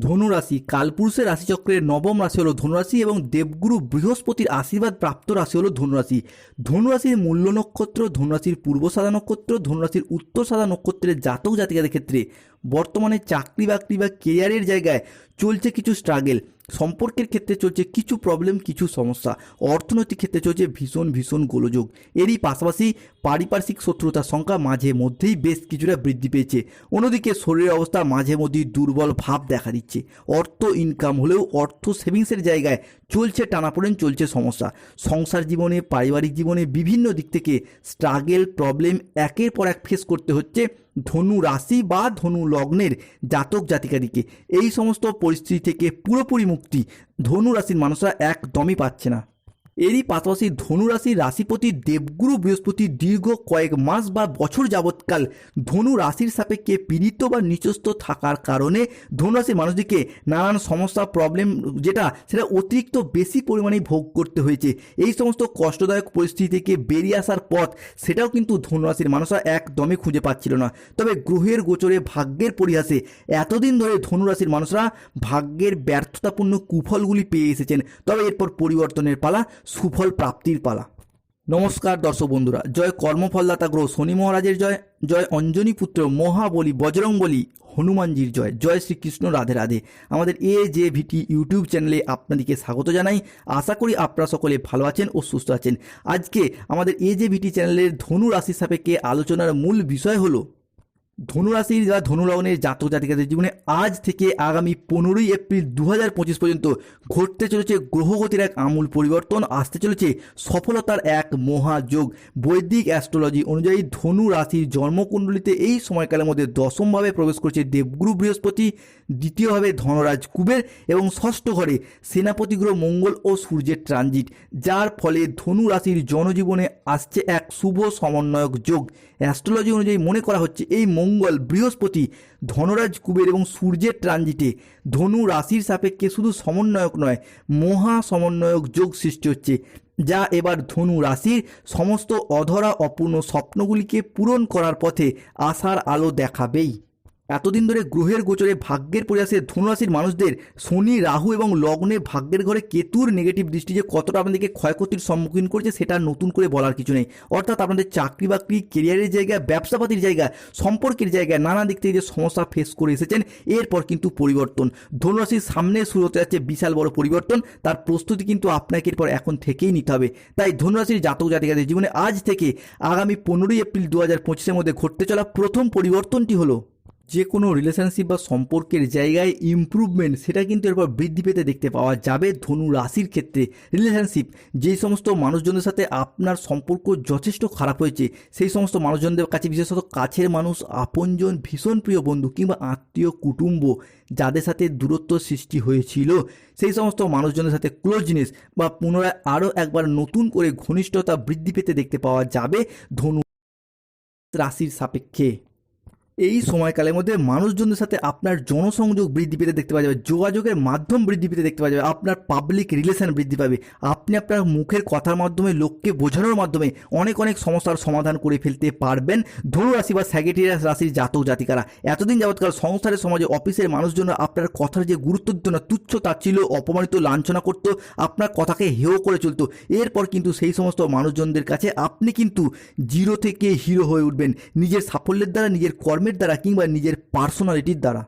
ধনুরাশি, কালপুরুষের রাশিচক্রের নবম রাশি হলো ধনুরাশি এবং দেবগুরু বৃহস্পতির আশীর্বাদ প্রাপ্ত রাশি হলো ধনুরাশি। ধনুরাশির মূল্য নক্ষত্র, ধনুরাশির পূর্ব সাদা নক্ষত্র, ধনুরাশির উত্তর সাদা নক্ষত্রের জাতক জাতিকাদের ক্ষেত্রে বর্তমানে চাকরি বাকরি বা কেরিয়ারের জায়গায় চলছে কিছু স্ট্রাগেল সম্পর্কের ক্ষেত্রে চলছে কিছু প্রবলেম কিছু সমস্যা। অর্থনৈতিক ক্ষেত্রে চলছে ভীষণ ভীষণ গোলযোগ। এরই পাশাপাশি পারিপার্শ্বিক শত্রুতার সংখ্যা মাঝে মধ্যেই বেশ কিছুটা বৃদ্ধি পেয়েছে। অন্যদিকে শরীরের অবস্থা মাঝে মধ্যেই দুর্বল ভাব দেখা দিচ্ছে। অর্থ ইনকাম হলেও অর্থ সেভিংসের জায়গায় চলছে টানাপোড়েন, চলছে সমস্যা। সংসার জীবনে, পারিবারিক জীবনে বিভিন্ন দিক থেকে স্ট্রাগেল প্রবলেম একের পর এক ফেস করতে হচ্ছে। ধনু রাশি বা ধনু লগ্নের জাতক জাতিকাদিকে। এই সমস্ত পরিস্থিতি থেকে পুরোপুরি মুক্তি ধনু রাশির মানুষরা একদমই পাচ্ছে না। এরই পাশাপাশি ধনুরাশির রাশিপতি দেবগুরু বৃহস্পতি দীর্ঘ কয়েক মাস বা বছর যাবৎকাল ধনু রাশির সাপেক্ষে পীড়িত বা নিচস্থ থাকার কারণে ধনুরাশির মানুষদেরকে নানান সমস্যা প্রবলেম যেটা সেটা অতিরিক্ত বেশি পরিমাণে ভোগ করতে হয়েছে। এই সমস্ত কষ্টদায়ক পরিস্থিতি থেকে বেরিয়ে আসার পথ সেটাও কিন্তু ধনুরাশির মানুষরা একদমই খুঁজে পাচ্ছিল না। তবে গ্রহের গোচরে ভাগ্যের পরিহাসে এতদিন ধরে ধনুরাশির মানুষরা ভাগ্যের ব্যর্থতাপূর্ণ কুফলগুলি পেয়ে এসেছেন। তবে এরপর পরিবর্তনের পালা সুফল প্রাপ্তির পালা। নমস্কার দর্শক বন্ধুরা, জয় কর্মফলদাতা গ্রহ শনি মহারাজের জয় জয় অঞ্জনী পুত্র মহাবলী বজরংবলী হনুমানজির জয় জয় শ্রীকৃষ্ণ রাধে রাধে। আমাদের এ জে ভিটি ইউটিউব চ্যানেলে আপনাদেরকে স্বাগত জানাই। আশা করি আপনারা সকলে ভালো আছেন ও সুস্থ আছেন। আজকে আমাদের এ জে ভিটি চ্যানেলের ধনু রাশি সাপেক্ষে আলোচনার মূল বিষয় হলো ধনুরাশির বা ধনুলগ্নের জাতক জাতিকাদের জীবনে আজ থেকে আগামী পনেরোই এপ্রিল দু হাজার পঁচিশ পর্যন্ত ঘটতে চলেছে গ্রহগতির এক আমূল পরিবর্তন, আসতে চলেছে সফলতার এক মহাযোগ। বৈদিক অ্যাস্ট্রোলজি অনুযায়ী ধনু রাশির জন্মকুণ্ডলিতে এই সময়কালের মধ্যে দশমভাবে প্রবেশ করছে দেবগুরু বৃহস্পতি, দ্বিতীয়ভাবে ধনরাজ কুবের এবং ষষ্ঠ ঘরে সেনাপতি গ্রহ মঙ্গল ও সূর্যের ট্রানজিট, যার ফলে ধনু রাশির জনজীবনে আসছে এক শুভ সমন্বয়ক যোগ। অ্যাস্ট্রোলজি অনুযায়ী মনে করা হচ্ছে এই মঙ্গল, বৃহস্পতি, ধনরাজ কুবের এবং সূর্যের ট্রানজিটে। ধনু রাশির সাপেক্ষে শুধু সমন্বয়ক নয়, মহা সমন্বয়ক যোগ সৃষ্টি হচ্ছে, যা এবার ধনু রাশির সমস্ত অধরা অপূর্ণ স্বপ্নগুলিকে পূরণ করার পথে আশার আলো দেখাবেই। এতদিন ধরে গ্রহের গোচরে ভাগ্যের প্রয়াসে ধনুরাশির মানুষদের শনি, রাহু এবং লগ্নে ভাগ্যের ঘরে কেতুর নেগেটিভ দৃষ্টি যে কতটা আপনাদেরকে ক্ষয়ক্ষতির সম্মুখীন করছে সেটা নতুন করে বলার কিছু নেই। অর্থাৎ আপনাদের চাকরি বাকরি কেরিয়ারের জায়গা, ব্যবসাপাতির জায়গা, সম্পর্কের জায়গায় নানা দিক থেকে যে সমস্যা ফেস করে এসেছেন, এরপর কিন্তু পরিবর্তন। ধনুরাশির সামনে শুরু হতে যাচ্ছে বিশাল বড় পরিবর্তন, তার প্রস্তুতি কিন্তু আপনাকে এরপর এখন থেকেই নিতে হবে। তাই ধনুরাশির জাতক জাতিকাদের জীবনে আজ থেকে আগামী পনেরোই এপ্রিল দু হাজার পঁচিশের মধ্যে ঘটতে চলা প্রথম পরিবর্তনটি হলো যে কোনো রিলেশনশিপ বা সম্পর্কের জায়গায় ইমপ্রুভমেন্ট সেটা কিন্তু এরপর বৃদ্ধি পেতে দেখতে পাওয়া যাবে ধনু রাশির ক্ষেত্রে। রিলেশনশিপ যেই সমস্ত মানুষজনের সাথে আপনার সম্পর্ক যথেষ্ট খারাপ হয়েছে, সেই সমস্ত মানুষজনদের কাছে বিশেষত কাছের মানুষ, আপনজন, ভীষণ প্রিয় বন্ধু কিংবা আত্মীয়, কুটুম্ব যাদের সাথে দূরত্ব সৃষ্টি হয়েছিল, সেই সমস্ত মানুষজনের সাথে ক্লোজনেস বা পুনরায় আরও একবার নতুন করে ঘনিষ্ঠতা বৃদ্ধি পেতে দেখতে পাওয়া যাবে ধনু রাশির সাপেক্ষে। এই সময়কালের মধ্যে মানুষজনদের সাথে আপনার জনসংযোগ বৃদ্ধি পেতে দেখতে পাওয়া যাবে, যোগাযোগের মাধ্যম বৃদ্ধি পেতে দেখতে পাওয়া যাবে, আপনার পাবলিক রিলেশন বৃদ্ধি পাবে, আপনি আপনার মুখের কথার মাধ্যমে, লোককে বোঝানোর মাধ্যমে অনেক অনেক সমস্যার সমাধান করে ফেলতে পারবেন। ধনু রাশি বা স্যাগেটিয়াস রাশির জাতক জাতিকারা, এতদিন যাবৎকাল সংসারের সমাজে, অফিসের মানুষজন আপনার কথার যে গুরুত্ব দিত না, তুচ্ছ তাচ্ছিল অপমানিত, লাঞ্ছনা করতো, আপনার কথাকে হেয় করে চলতো। এরপর কিন্তু সেই সমস্ত মানুষজনদের কাছে আপনি কিন্তু জিরো থেকে হিরো হয়ে উঠবেন। নিজের সাফল্যের দ্বারা, নিজের কর্মের দ্বারা কিংবা নিজের পার্সোনালিটির দ্বারা।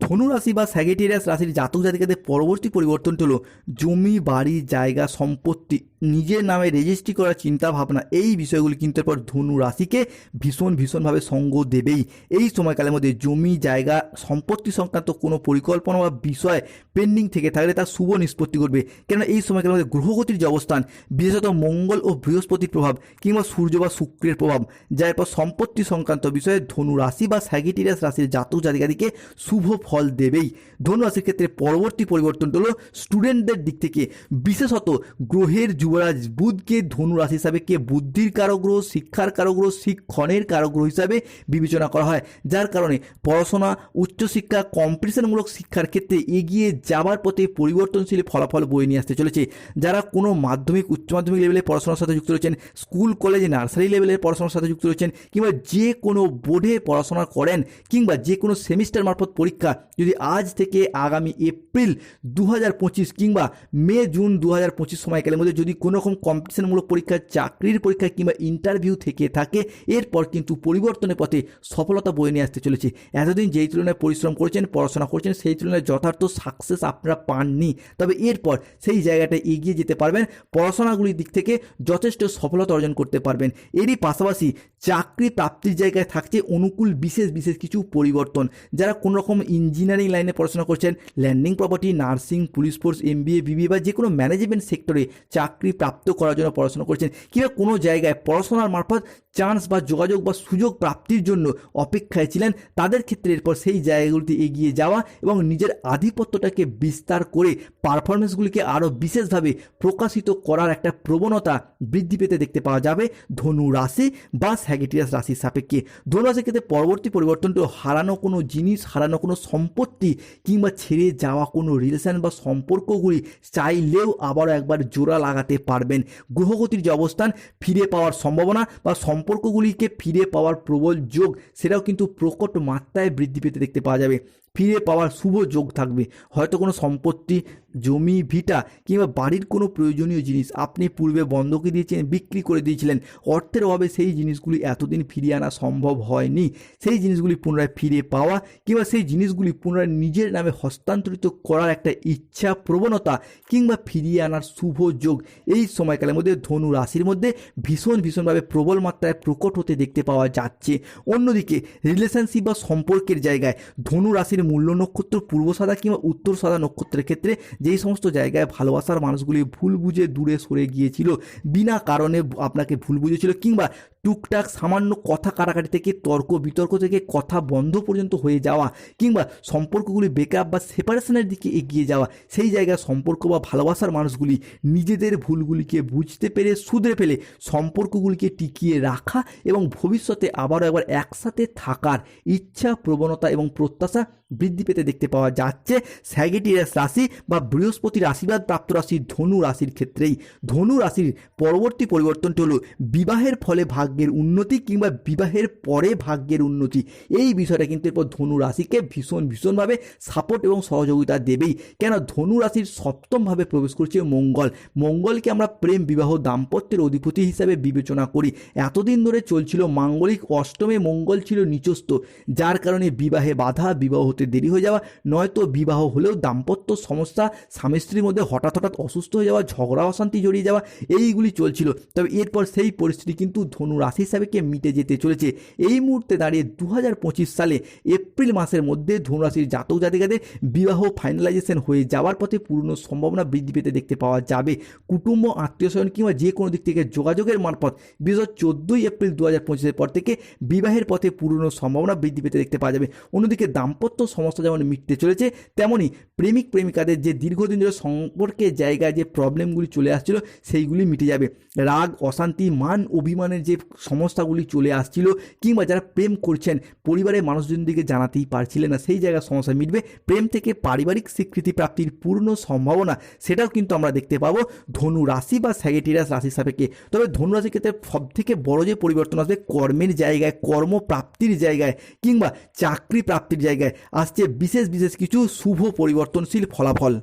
ধনু রাশি বা স্যাগেটেরিয়াস রাশির জাতক জাতিকাদের পরবর্তী পরিবর্তনটি হলো জমি, বাড়ি, জায়গা, সম্পত্তি নিজের নামে রেজিস্ট্রি করার চিন্তা ভাবনা এই বিষয়গুলি কিন্তু এরপর ধনু রাশিকে ভীষণ ভীষণভাবে সঙ্গ দেবেই। এই সময়কালের মধ্যে জমি, জায়গা, সম্পত্তি সংক্রান্ত কোনো পরিকল্পনা বা বিষয় পেন্ডিং থেকে থাকলে তার শুভ নিষ্পত্তি করবে কেননা এই সময়কালের মধ্যে গ্রহগতির যে অবস্থান, বিশেষত মঙ্গল ও বৃহস্পতির প্রভাব কিংবা সূর্য বা শুক্রের প্রভাব, যা এরপর সম্পত্তি সংক্রান্ত বিষয়ে ধনু রাশি বা স্যাগিটিরিয়াস রাশির জাতক জাতিকাদিকে শুভ ফল দেবেই। ধনু রাশির ক্ষেত্রে পরবর্তী পরিবর্তনটা হলো স্টুডেন্টদের দিক থেকে, বিশেষত গ্রহের যুব যুবরাজ বুধকে ধনু রাশি হিসাবে, কে বুদ্ধির কারগ্রহ, শিক্ষার কারগ্রহ, শিক্ষণের কারগ্রহ হিসাবে বিবেচনা করা হয়। যার কারণে পড়াশোনা, উচ্চশিক্ষা, কম্পিটিশনমূলক শিক্ষার ক্ষেত্রে এগিয়ে যাবার পথে পরিবর্তনশীল ফলাফল বয়ে নিয়ে আসতে চলেছে। যারা কোনো মাধ্যমিক, উচ্চ মাধ্যমিক লেভেলে পড়াশোনার সাথে যুক্ত রয়েছেন, স্কুল কলেজ নার্সারি লেভেলের পড়াশোনার সাথে যুক্ত রয়েছেন, কিংবা যে কোনো বোর্ডে পড়াশোনা করেন, কিংবা যে কোনো সেমিস্টার মারফত পরীক্ষা যদি আজ থেকে আগামী এপ্রিল দু হাজার পঁচিশ কিংবা মে, জুন দু হাজার পঁচিশ সময়কালের মধ্যে যদি কোনো রকম কম্পিটিশনমূলক পরীক্ষা চাকরির পরীক্ষা কিংবা ইন্টারভিউ থেকে থাকে, এরপর কিন্তু পরিবর্তনের পথে সফলতা বয়ে নিয়ে আসতে চলেছে। এতদিন যেই তুলনায় পরিশ্রম করেছেন, পড়াশোনা করেছেন, সেই তুলনায় যথার্থ সাকসেস আপনারা পাননি। তবে এরপর সেই জায়গাটা এগিয়ে যেতে পারবেন, পড়াশোনাগুলির দিক থেকে যথেষ্ট সফলতা অর্জন করতে পারবেন। এরই পাশাপাশি চাকরি প্রাপ্তির জায়গায় থাকছে অনুকূল, বিশেষ বিশেষ কিছু পরিবর্তন। যারা কোনো রকম ইঞ্জিনিয়ারিং লাইনে পড়াশোনা করছেন landing property nursing police force M MBA BBA বা যে কোনো ম্যানেজমেন্ট সেক্টরে চাকরি প্রাপ্ত করার জন্য পড়াশোনা করছেন, কিংবা কোনো জায়গায় পড়াশোনার মারফত চান্স বা যোগাযোগ বা সুযোগ প্রাপ্তির জন্য অপেক্ষায় ছিলেন, তাদের ক্ষেত্রে এরপর সেই জায়গাগুলিতে এগিয়ে যাওয়া এবং নিজের আধিপত্যটাকে বিস্তার করে পারফরমেন্সগুলিকে আরও বিশেষভাবে প্রকাশিত করার একটা প্রবণতা বৃদ্ধি পেতে দেখতে পাওয়া যাবে। ধনু রাশি বা স্যাগেটিয়াস রাশির সাপেক্ষে ধনুরাশির ক্ষেত্রে পরবর্তী পরিবর্তনটি হারানো কোনো জিনিস, হারানো কোনো সম্পত্তি কিংবা ছেড়ে যাওয়া কোনো রিলেশন বা সম্পর্কগুলি চাইলেও আবারও একবার জোড়া লাগাতে পারবেন। গ্রহগতির যে অবস্থান, ফিরে পাওয়ার সম্ভাবনা বা সম্পর্কগুলিকে ফিরে পাওয়ার প্রবল যোগ, সেটাও কিন্তু প্রকট মাত্রায় বৃদ্ধি পেতে দেখতে পাওয়া যাবে। ফিরে পাওয়ার শুভ যোগ থাকবে। হয়তো কোনো সম্পত্তি, জমি, ভিটা কিংবা বাড়ির কোনো প্রয়োজনীয় জিনিস আপনি পূর্বে বন্ধকি দিয়েছেন, বিক্রি করে দিয়েছিলেন। অর্থের অভাবে সেই জিনিসগুলি এতদিন ফিরিয়ে আনা সম্ভব হয়নি। সেই জিনিসগুলি পুনরায় ফিরে পাওয়া কিংবা সেই জিনিসগুলি পুনরায় নিজের নামে হস্তান্তরিত করার একটা ইচ্ছা প্রবণতা কিংবা ফিরিয়ে আনার শুভ যোগ এই সময়কালের মধ্যে ধনু রাশির মধ্যে ভীষণ ভীষণভাবে প্রবল মাত্রায় প্রকট হতে দেখতে পাওয়া যাচ্ছে। অন্যদিকে রিলেশনশিপ বা সম্পর্কের জায়গায় ধনু রাশির মূল্য নক্ষত্র, পূর্ব সাদা কিংবা উত্তর সাদা নক্ষত্রের ক্ষেত্রে যেই সমস্ত জায়গায় ভালোবাসার মানুষগুলি ভুল বুঝে দূরে সরে গিয়েছিল, বিনা কারণে আপনাকে ভুল বুঝেছিল কিংবা টুকটাক সামান্য কথা কাটাকাটি থেকে, তর্ক বিতর্ক থেকে, কথা বন্ধ পর্যন্ত হয়ে যাওয়া কিংবা সম্পর্কগুলি বেকআপ বা সেপারেশনের দিকে এগিয়ে যাওয়া, সেই জায়গায় সম্পর্ক বা ভালোবাসার মানুষগুলি নিজেদের ভুলগুলিকে বুঝতে পেরে, শুধরে ফেলে সম্পর্কগুলিকে টিকিয়ে রাখা এবং ভবিষ্যতে আবারও একবার একসাথে থাকার ইচ্ছা, প্রবণতা এবং প্রত্যাশা বৃদ্ধি পেতে দেখতে পাওয়া যাচ্ছে। স্যাগেটিয়াস রাশি বা বৃহস্পতির আশীর্বাদ প্রাপ্ত রাশি ধনু রাশির ক্ষেত্রেই। ধনু রাশির পরবর্তী পরিবর্তনটি হলো বিবাহের ফলে ভাগ্যের উন্নতি কিংবা বিবাহের পরে ভাগ্যের উন্নতি। এই বিষয়টা কিন্তু এরপর ধনু রাশিকে ভীষণ, ভীষণভাবে সাপোর্ট এবং সহযোগিতা দেবেই। কেন ধনু রাশির সপ্তমভাবে প্রবেশ করছে মঙ্গল। মঙ্গলকে আমরা প্রেম, বিবাহ, দাম্পত্যের অধিপতি হিসাবে বিবেচনা করি। এতদিন ধরে চলছিল মাঙ্গলিক অষ্টমে মঙ্গল ছিল নিচস্থ। যার কারণে বিবাহে বাধা, বিবাহ হতে দেরি হয়ে যাওয়া, নয়তো বিবাহ হলেও দাম্পত্য সমস্যা, স্বামী স্ত্রীর মধ্যে হঠাৎ হঠাৎ অসুস্থ হয়ে যাওয়া, ঝগড়া, অশান্তি জড়িয়ে যাওয়া, এইগুলি চলছিল। তবে এরপর সেই পরিস্থিতি কিন্তু ধনু রাশি হিসাবে কে মিটে যেতে চলেছে। এই মুহূর্তে দাঁড়িয়ে দু হাজার পঁচিশ সালে এপ্রিল মাসের মধ্যে ধনুরাশির জাতক জাতিকাদের বিবাহ ফাইনালাইজেশন হয়ে যাওয়ার পথে পূর্ণ সম্ভাবনা বৃদ্ধি পেতে দেখতে পাওয়া যাবে। কুটুম্ব, আত্মীয় স্বজন কিংবা যে কোনো দিক থেকে যোগাযোগের মারফত বিশেষ চোদ্দোই এপ্রিল দু হাজার পঁচিশের পর থেকে বিবাহের পথে পূর্ণ সম্ভাবনা বৃদ্ধি পেতে দেখতে পাওয়া যাবে। অন্যদিকে দাম্পত্য সমস্যা যেমন মিটতে চলেছে তেমনই প্রেমিক, প্রেমিকাদের যে দীর্ঘদিন ধরে সম্পর্কের জায়গায় যে প্রবলেমগুলি চলে আসছিল, সেইগুলি মিটে যাবে। রাগ, অশান্তি, মান, অভিমানের যে সমস্যাগুলি চলে আসছিল কিংবা যারা প্রেম করছেন, পরিবারের মানুষজন দিকে জানাতেই পারছিলেন না, সেই জায়গার সমস্যা মিটবে। প্রেম থেকে পারিবারিক স্বীকৃতি প্রাপ্তির পূর্ণ সম্ভাবনা, সেটাও কিন্তু আমরা দেখতে পাবো। ধনু রাশি বা স্যাগেটিরাস রাশির সাপেক্ষে। তবে ধনু রাশির ক্ষেত্রে সব থেকে বড় যে পরিবর্তন আসবে, কর্মের জায়গায়, কর্মপ্রাপ্তির জায়গায় কিংবা চাকরি প্রাপ্তির জায়গায় আসছে বিশেষ বিশেষ কিছু শুভ পরিবর্তনশীল ফলাফল।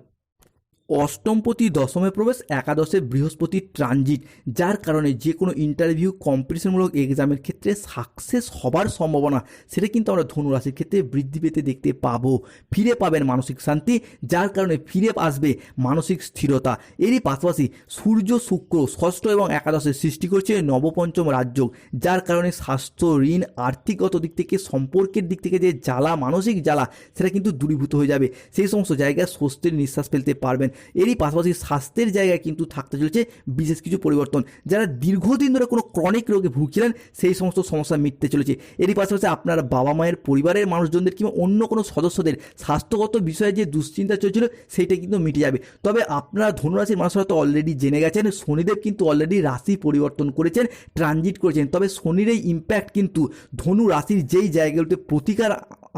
অষ্টমপতি, দশমে প্রবেশ, একাদশে বৃহস্পতি ট্রানজিট যার কারণে যে কোনো ইন্টারভিউ কম্পিটিশনমূলক এক্সামের ক্ষেত্রে সাকসেস হবার সম্ভাবনা, সেটা কিন্তু আমরা ধনুরাশির ক্ষেত্রে বৃদ্ধি পেতে দেখতে পাবো। ফিরে পাবেন মানসিক শান্তি, যার কারণে ফিরে আসবে মানসিক স্থিরতা। এরই পাশাপাশি সূর্য, শুক্র, ষষ্ঠ এবং একাদশে সৃষ্টি করছে নবপঞ্চম রাজ্য যার কারণে স্বাস্থ্য, ঋণ, আর্থিকগত দিক থেকে, সম্পর্কের দিক থেকে যে জ্বালা, মানসিক জ্বালা, সেটা কিন্তু দূরীভূত হয়ে যাবে। সেই সমস্ত জায়গায় স্বস্তির নিঃশ্বাস ফেলতে পারবেন। এরই পাশাপাশি স্বাস্থ্যের জায়গায় কিন্তু থাকতে চলেছে বিশেষ কিছু পরিবর্তন। যারা দীর্ঘদিন ধরে কোনো ক্রনিক রোগে ভুগছিলেন, সেই সমস্ত সমস্যা মিটতে চলেছে। এরই পাশাপাশি আপনার বাবা মায়ের পরিবারের মানুষজনদের কিংবা অন্য কোনো সদস্যদের স্বাস্থ্যগত বিষয়ে যে দুশ্চিন্তা চলছিল, সেইটা কিন্তু মিটে যাবে। তবে আপনারা ধনুরাশির মানুষরা তো অলরেডি জেনে গেছেন, শনিদেব কিন্তু অলরেডি রাশি পরিবর্তন করেছেন ট্রানজিট করেছেন। তবে শনির এই ইম্প্যাক্ট কিন্তু ধনু রাশির যেই জায়গাগুলোতে প্রতিকার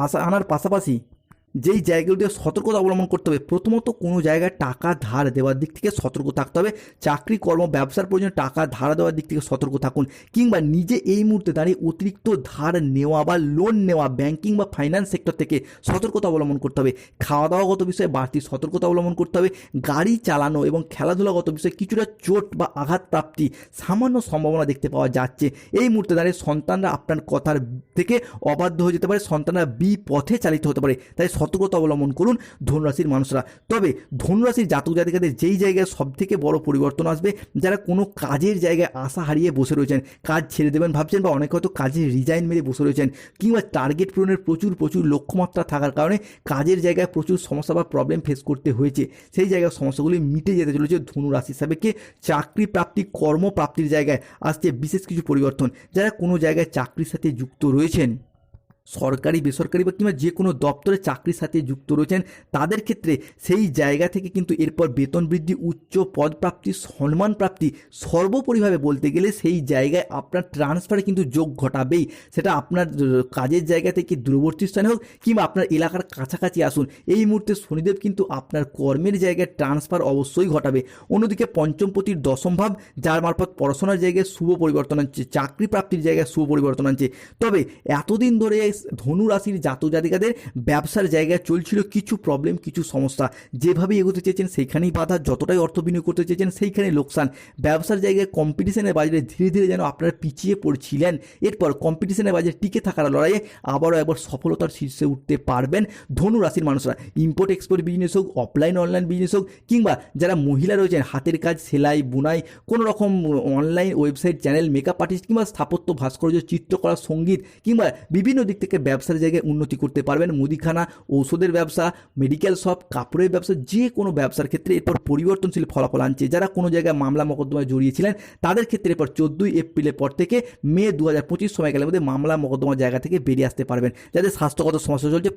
আসা, আনার পাশাপাশি যেই জায়গাগুলোতে সতর্কতা অবলম্বন করতে হবে, প্রথমত কোনো জায়গায় টাকা ধার দেওয়ার দিক থেকে সতর্ক থাকতে হবে। চাকরি, কর্ম, ব্যবসার প্রয়োজনে, টাকা ধার দেওয়ার দিক থেকে সতর্ক থাকুন কিংবা নিজে এই মুহূর্তে দাঁড়িয়ে অতিরিক্ত ধার নেওয়া বা লোন নেওয়া ব্যাংকিং বা ফাইন্যান্স সেক্টর থেকে সতর্কতা অবলম্বন করতে হবে। খাওয়া দাওয়াগত বিষয়ে বাড়তি সতর্কতা অবলম্বন করতে হবে। গাড়ি চালানো এবং খেলাধুলাগত বিষয়ে কিছুটা চোট বা আঘাত প্রাপ্তি সামান্য সম্ভাবনা দেখতে পাওয়া যাচ্ছে। এই মুহূর্তে দাঁড়িয়ে সন্তানরা আপনার কথার থেকে অবাধ্য হয়ে যেতে পারে, সন্তানরা বি পথে চালিত হতে পারে। তাই সতর্কতা অবলম্বন করুন ধনুরাশির মানুষরা। তবে ধনুরাশির জাতক জাতিকাদের যেই জায়গায় সব থেকে বড় পরিবর্তন আসবে, যারা কোনো কাজের জায়গায় আশা হারিয়ে বসে রয়েছেন, কাজ ছেড়ে দেবেন ভাবছেন বা অনেকে হয়তো কাজে রিজাইন মেরে বসে রয়েছেন কিংবা টার্গেট পূরণের প্রচুর প্রচুর লক্ষ্যমাত্রা থাকার কারণে কাজের জায়গায় প্রচুর সমস্যা বা প্রবলেম ফেস করতে হয়েছে। সেই জায়গায় সমস্যাগুলি মিটে যেতে চলেছে ধনু রাশি হিসাবে চাকরি প্রাপ্তি, কর্মপ্রাপ্তির জায়গায় আসছে বিশেষ কিছু পরিবর্তন, যারা কোনো জায়গায় চাকরির সাথে যুক্ত রয়েছেন। সরকারি, বেসরকারি বা কিংবা যে কোনো দপ্তরে চাকরির সাথে যুক্ত রয়েছেন, তাদের ক্ষেত্রে সেই জায়গা থেকে কিন্তু এরপর বেতন বৃদ্ধি, উচ্চ পদ প্রাপ্তি, সম্মান প্রাপ্তি সর্বোপরিভাবে বলতে গেলে সেই জায়গায় আপনার ট্রান্সফারে কিন্তু যোগ ঘটাবেই। সেটা আপনার কাজের জায়গা থেকে দূরবর্তী স্থানে হোক কিংবা আপনার এলাকার কাছাকাছি আসুন, এই মুহূর্তে শনিদেব কিন্তু আপনার কর্মের জায়গায় ট্রান্সফার অবশ্যই ঘটাবে। অন্যদিকে পঞ্চমপতির দশম ভাব, যার মারফত পড়াশোনার জায়গায় শুভ পরিবর্তন আনছে, চাকরি প্রাপ্তির জায়গায় শুভ পরিবর্তন আনছে। তবে এতদিন ধরে ধনু রাশির জাতক জাতিকাদের ব্যবসার জায়গায় চলছিল কিছু প্রবলেম কিছু সমস্যা। যেভাবে এগোতে চেয়েছেন, সেইখানেই বাধা, যতটাই অর্থ বিনিয়োগ করতে চেয়েছেন, সেইখানে লোকসান। ব্যবসার জায়গায় কম্পিটিশনের বাজারে ধীরে ধীরে যেন আপনারা পিছিয়ে পড়ছিলেন। এরপর কম্পিটিশনের বাজারে টিকে থাকার লড়াইয়ে আবারও একবার সফলতার শীর্ষে উঠতে পারবেন ধনু রাশির মানুষরা। ইম্পোর্ট এক্সপোর্ট বিজনেস হোক অফলাইন অনলাইন বিজনেস হোক, কিংবা যারা মহিলা রয়েছেন, হাতের কাজ, সেলাই, বুনাই কোনো রকম online website channel makeup artist কিংবা স্থাপত্য, ভাস্কর্য, চিত্রকলা, সংগীত, কিংবা বিভিন্ন দিক থেকে ব্যবসার জায়গায় উন্নতি করতে পারবেন। মুদিখানা, ঔষধের ব্যবসা মেডিকেল শপ কাপড়ের ব্যবসা, যে কোনো ব্যবসার ক্ষেত্রে এরপর পরিবর্তনশীল ফলাফল আনছে। যারা কোনো জায়গায় মামলা মোকদ্দমায় জড়িয়েছিলেন তাদের ক্ষেত্রে এরপর চোদ্দোই এপ্রিলের পর থেকে মে দু হাজার পঁচিশ সময়কালের মধ্যে মামলা মোকদ্দমার জায়গা থেকে বেরিয়ে আসতে পারবেন। যাদের স্বাস্থ্যগত সমস্যা চলছে